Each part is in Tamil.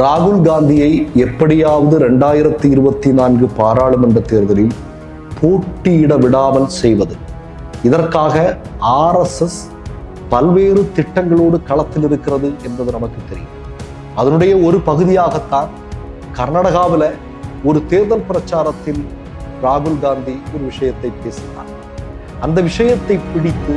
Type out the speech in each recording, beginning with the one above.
ராகுல் காந்தியை எப்படியாவது ரெண்டாயிரத்தி இருபத்தி நான்கு பாராளுமன்ற தேர்தலில் போட்டியிட விடாமல் செய்வது. இதற்காக ஆர்எஸ்எஸ் பல்வேறு திட்டங்களோடு களத்தில் இருக்கிறது என்பது நமக்கு தெரியும். அதனுடைய ஒரு பகுதியாகத்தான் கர்நாடகாவில் ஒரு தேர்தல் பிரச்சாரத்தில் ராகுல் காந்தி ஒரு விஷயத்தை பேசினார். அந்த விஷயத்தை பிடித்து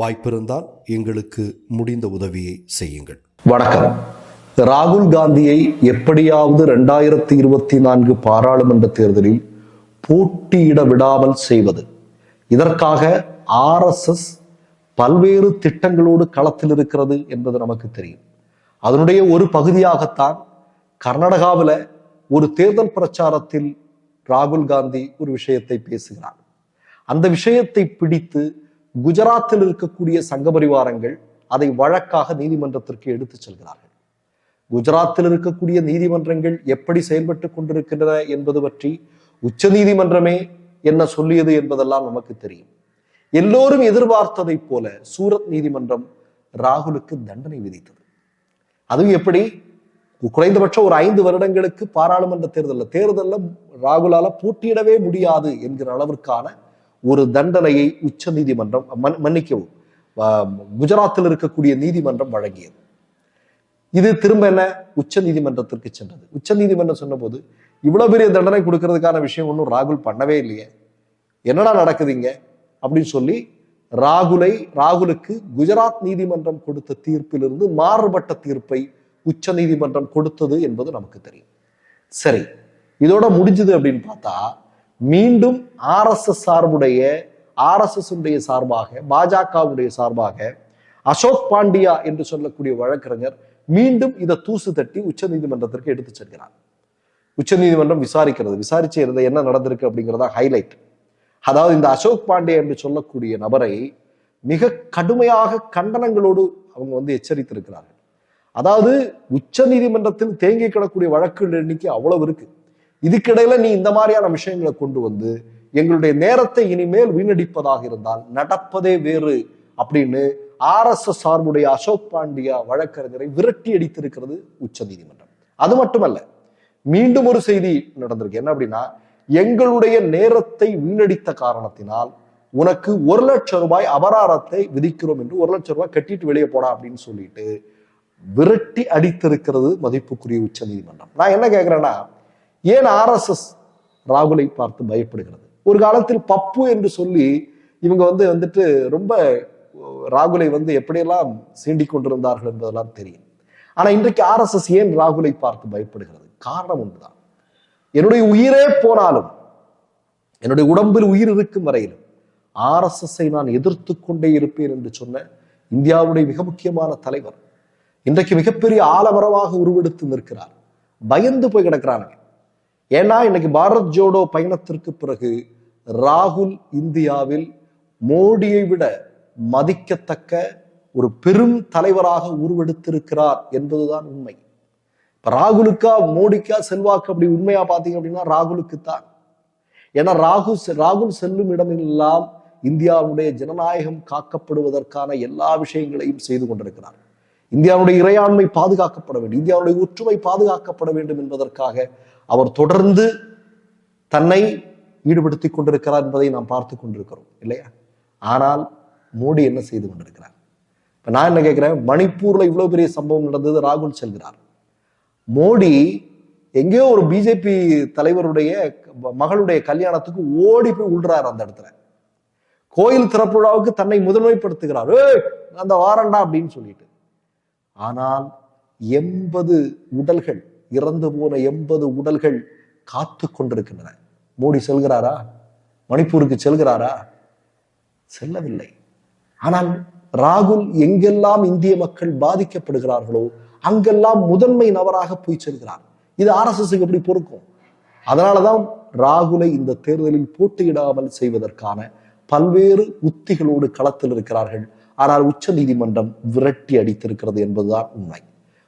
வாய்ப்பிருந்தால் எங்களுக்கு முடிந்த உதவியை செய்யுங்கள். வணக்கம். ராகுல் காந்தியை எப்படியாவது ரெண்டாயிரத்தி இருபத்தி நான்கு பாராளுமன்ற தேர்தலில் போட்டியிட விடாமல் செய்வது. இதற்காக ஆர்எஸ்எஸ் பல்வேறு திட்டங்களோடு களத்தில் இருக்கிறது என்பது நமக்கு தெரியும். அதனுடைய ஒரு பகுதியாகத்தான் கர்நாடகாவில் ஒரு தேர்தல் பிரச்சாரத்தில் ராகுல் காந்தி ஒரு விஷயத்தை பேசுகிறார். அந்த விஷயத்தை பிடித்து குஜராத்தில் இருக்கக்கூடிய சங்க பரிவாரங்கள் அதை வழக்காக நீதிமன்றத்திற்கு எடுத்துச் செல்கிறார்கள். குஜராத்தில் இருக்கக்கூடிய நீதிமன்றங்கள் எப்படி செயல்பட்டு கொண்டிருக்கின்றன என்பது பற்றி உச்ச நீதிமன்றமே என்ன சொல்லியது என்பதெல்லாம் நமக்கு தெரியும். எல்லோரும் எதிர்பார்த்ததைப் போல சூரத் நீதிமன்றம் ராகுலுக்கு தண்டனை விதித்தது. அதுவும் எப்படி? குறைந்தபட்சம் ஒரு ஐந்து வருடங்களுக்கு பாராளுமன்ற தேர்தலில் தேர்தலில் ராகுலால போட்டியிடவே முடியாது என்கிற அளவிற்கான ஒரு தண்டனையை உச்ச நீதிமன்றம் மன்னிக்கவும். குஜராத்தில் இருக்கக்கூடிய நீதிமன்றம் வழங்கியது. இது திரும்ப என்ன? உச்ச நீதிமன்றத்திற்கு சென்றது. உச்ச நீதிமன்றம் சொன்னபோது இவ்வளவு பெரிய தண்டனை கொடுக்கறதுக்கான விஷயம் ஒன்றும் ராகுல் பண்ணவே இல்லையே. என்னடா நடக்குதுங்க? அப்படின்னு சொல்லி ராகுலை ராகுலுக்கு குஜராத் நீதிமன்றம் கொடுத்த தீர்ப்பிலிருந்து மாறுபட்ட தீர்ப்பை உச்ச நீதிமன்றம் கொடுத்தது என்பது நமக்கு தெரியும். சரி இதோட முடிஞ்சது அப்படின்னு பார்த்தா மீண்டும் ஆர்எஸ்எஸ் சார்புடைய ஆர்எஸ்எஸ் உடைய சார்பாக பாஜகவுடைய சார்பாக அசோக் பாண்டியா என்று சொல்லக்கூடிய வழக்கறிஞர் மீண்டும் இதை தூசு தட்டி உச்ச நீதிமன்றத்திற்கு எடுத்து செல்கிறார். உச்ச நீதிமன்றம் விசாரிக்கிறது. விசாரிச்சு இருந்த என்ன நடந்திருக்கு அப்படிங்கிறதா ஹைலைட் அதாவது இந்த அசோக் பாண்டே என்று சொல்லக்கூடிய நபரை மிக கடுமையாக கண்டனங்களோடு அவங்க வந்து எச்சரித்திருக்கிறார்கள். அதாவது உச்ச நீதிமன்றத்தில் தேங்கி கிடக்கூடிய வழக்குகள் எண்ணிக்கை அவ்வளவு இருக்கு. இதுக்கிடையில நீ இந்த மாதிரியான விஷயங்களை கொண்டு வந்து எங்களுடைய நேரத்தை இனிமேல் வீணடிப்பதாக இருந்தால் நடப்பதே வேறு அப்படின்னு ஆர்எஸ்எஸ் சார்புடைய அசோக் பாண்டியா வழக்கறிஞரை விரட்டி அடித்திருக்கிறது உச்ச நீதிமன்றம். அது மட்டுமல்ல மீண்டும் ஒரு செய்தி நடந்திருக்கு. என்ன அப்படின்னா எங்களுடைய நேரத்தை வீணடித்த காரணத்தினால் உனக்கு ஒரு லட்சம் ரூபாய் அபராரத்தை விதிக்கிறோம் என்று ஒரு லட்சம் ரூபாய் கட்டிட்டு வெளியே போடா அப்படின்னு சொல்லிட்டு விரட்டி அடித்திருக்கிறது மதிப்புக்குரிய உச்ச நீதிமன்றம். நான் என்ன கேட்கிறேன்னா ஏன் ஆர்எஸ்எஸ் ராகுலை பார்த்து பயப்படுகிறது? ஒரு காலத்தில் பப்பு என்று சொல்லி இவங்க வந்து வந்துட்டு ரொம்ப ராகுலை வந்து எப்படியெல்லாம் சீண்டிக் கொண்டிருந்தார்கள் என்பதெல்லாம் தெரியும். ஆனா இன்றைக்கு ஆர்எஸ்எஸ் ஏன் ராகுலை பார்த்து பயப்படுகிறது? காரணம் ஒன்றுதான். என்னுடைய உயிரே போனாலும் என்னுடைய உடம்பில் உயிர் இருக்கும் வரையிலும் ஆர்எஸ்எஸ்ஸை நான் எதிர்த்து கொண்டே இருப்பேன் என்று சொன்ன இந்தியாவுடைய மிக முக்கியமான தலைவர் இன்றைக்கு மிகப்பெரிய ஆலமரமாக உருவெடுத்து நிற்கிறார். பயந்து போய் கிடக்கிறானுங்க. ஏன்னா இன்னைக்கு பாரத் ஜோடோ பயணத்திற்கு பிறகு ராகுல் இந்தியாவில் மோடியை விட மதிக்கத்தக்க ஒரு பெரும் தலைவராக உருவெடுத்திருக்கிறார் என்பதுதான் உண்மை. இப்ப ராகுலுக்கா மோடிக்கா செல்வாக்கு அப்படி உண்மையா பாத்தீங்க அப்படின்னா ராகுலுக்கு தான் ஏன்னா ராகுல் செ- ராகுல் செல்லும் இடமெல்லாம் இந்தியாவுடைய ஜனநாயகம் காக்கப்படுவதற்கான எல்லா விஷயங்களையும் செய்து கொண்டிருக்கிறார். இந்தியாவுடைய இறையாண்மை பாதுகாக்கப்பட வேண்டும் இந்தியாவுடைய ஒற்றுமை பாதுகாக்கப்பட வேண்டும் என்பதற்காக அவர் தொடர்ந்து தன்னை ஈடுபடுத்திக் கொண்டிருக்கிறார் என்பதை நாம் பார்த்து கொண்டிருக்கிறோம் இல்லையா? ஆனால் மோடி என்ன செய்து கொண்டிருக்கிறார்? இப்போ நான் என்ன கேட்குறேன்? மணிப்பூரில் இவ்வளோ பெரிய சம்பவம் நடந்தது ராகுல் செல்கிறார். மோடி எங்கேயோ ஒரு பிஜேபி தலைவருடைய மகளுடைய கல்யாணத்துக்கு ஓடி போய் உள்றார் அந்த இடத்துல. கோயில் திறப்பு விழாவுக்கு தன்னை முதன்மைப்படுத்துகிறார். அந்த வாரண்டா அப்படின்னு சொல்லிட்டு. ஆனால் எண்பது உடல்கள் இறந்து போன எண்பது உடல்கள் காத்து கொண்டிருக்கின்றன. மோடி செல்கிறாரா? மணிப்பூருக்கு செல்கிறாரா? செல்லவில்லை. ஆனால் ராகுல் எங்கெல்லாம் இந்திய மக்கள் பாதிக்கப்படுகிறார்களோ அங்கெல்லாம் முதன்மை நபராக போய் செல்கிறார் இது ஆர்எஸ்எஸ்க்கு எப்படி பொறுக்கும்? அதனாலதான் ராகுலை இந்த தேர்தலில் போட்டியிடாமல் செய்வதற்கான பல்வேறு உத்திகளோடு களத்தில் இருக்கிறார்கள். ஆனால் உச்ச நீதிமன்றம் விரட்டி அடித்திருக்கிறது என்பதுதான் உண்மை.